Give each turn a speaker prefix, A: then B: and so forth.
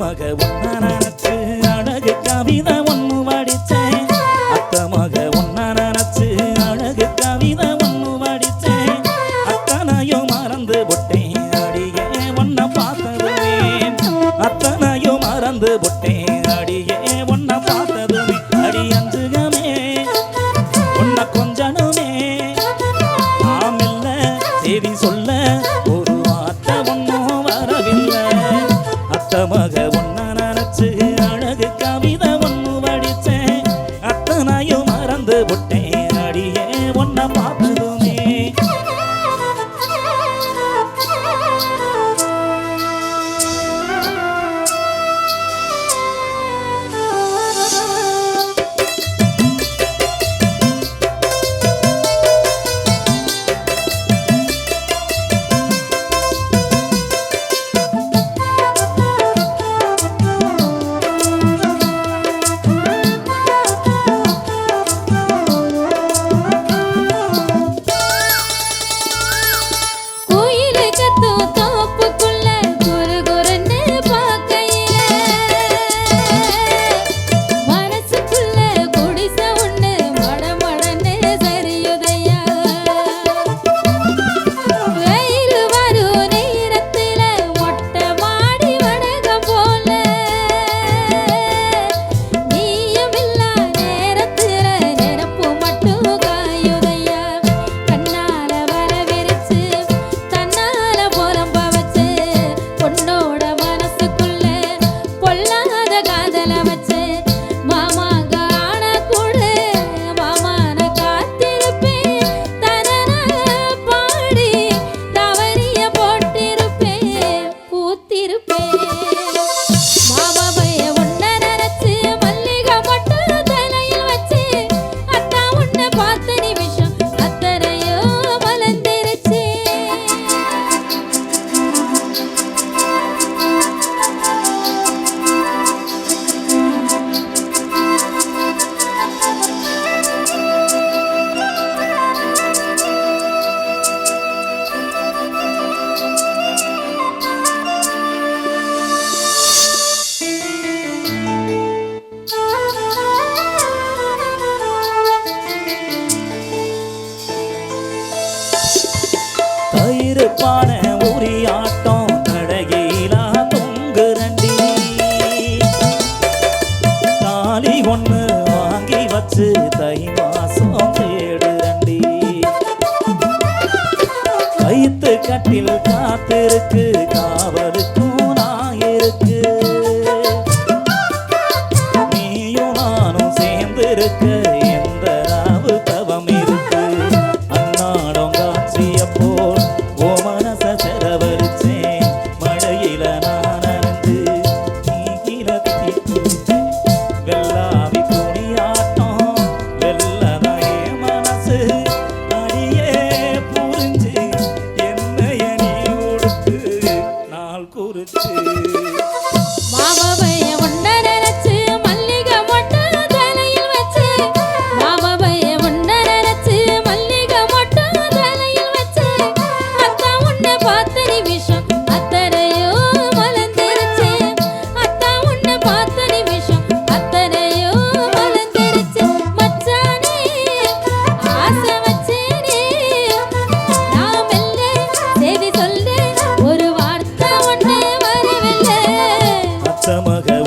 A: அத்தமாக ஒன்ன நினச்சு அழகு கவிதை ஒன்று வடித்தேன். அத்தமாக ஒன்ன நினச்சு அழகு கவிதை ஒன்று வடித்தேன். அத்தனையும் மறந்து விட்டேன் அடியே ஒன்ன பார்த்ததுமே. அத்தனையும் மறந்து விட்டேன் அடியே ஒன்ன பார்த்ததுமே. அடி அஞ்சுகமே ஒன்ன கொஞ்சனுமே. ஆமில்ல செய்தி சொல்ல ஒரு
B: முட்டை.
A: solteiro கயிறுப்பான உரியாட்டம் தடகிலா தொங்குரண்டி தாலி ஒன்று வாங்கி வச்சு தை மாசம் தேடுரண்டி கயிற்று கட்டில் காத்திருக்கு காவலுக்கு செய்தி சொல்ல ஒரு வார்த்தை
B: ஒன்று வரவில்லை. அச்சமக